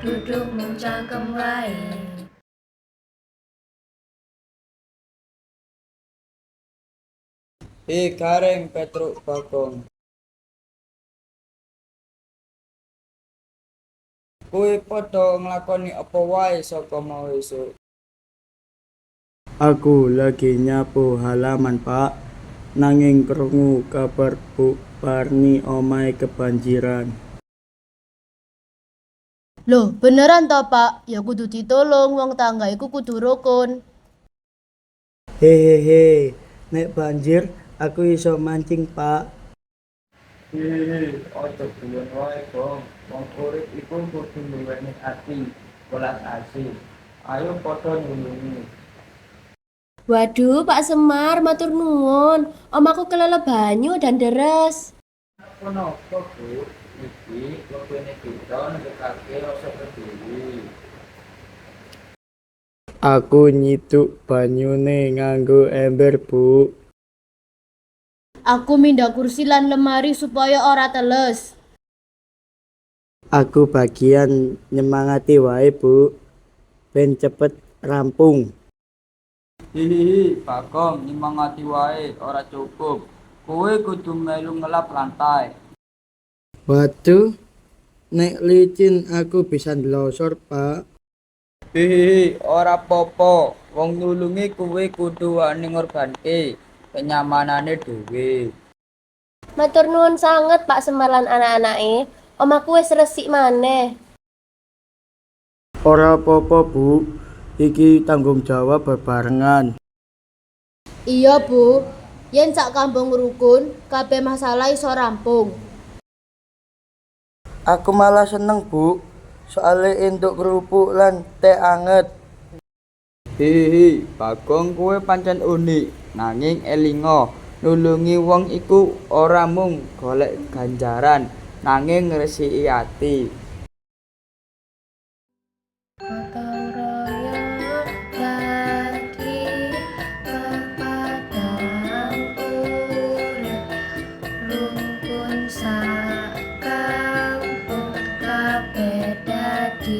Duduk mung cangkem wae Hei Gareng Petruk Bagong. Kowe padha nglakoni apa wae saka mau esuk. Aku lagi nyapu halaman, Pak. Nanging krungu kabar Bu Parni omahe kebanjiran. Loh, beneran toh, Pak? Ya kudu ditolong wong tangga iku kudu rukun. Hehehe, nek banjir aku iso mancing, Pak. Hei, ojo guyon wae, Bong. Wong urip iku kudu nduweni ati, welas asih. Ayo padha nulungi. Waduh, Pak Semar, matur nuwun. Omaku kelelep banyu dan deres. Kenapa, Bu? Iki wekene kita nunjukake rasa peduli. Aku nyiduk banyune nganggo ember, Bu. Aku mindah kursi lan lemari supaya ora teles. Aku bagian nyemangati wae, Bu. Ben cepet rampung. Hihihi, Bagong, nyemangati wae, ora cukup. Kowe kudu melu ngelap lantai. Waduh, nek licin aku bisa ndelosor, Pak. Hihihi, ora popo. Wong nulungi kowe kudu wani ngorbanke kenyamanane dhewe. Matur nuwun sanget Pak Semar lan anak-anake. Omaku wis resik maneh. Ora apa-apa, Bu. Iki tanggung jawab bebarengan. Iya, Bu. Yen sak kampung rukun, kabeh masalah iso rampung. Aku malah seneng, Bu. Soale entuk kerupuk lan teh anget. Hihihi, Bagong kowe pancen unik, nanging elinga nulungi wong iku ora mung golek ganjaran, nanging ngresiki ati. berdaki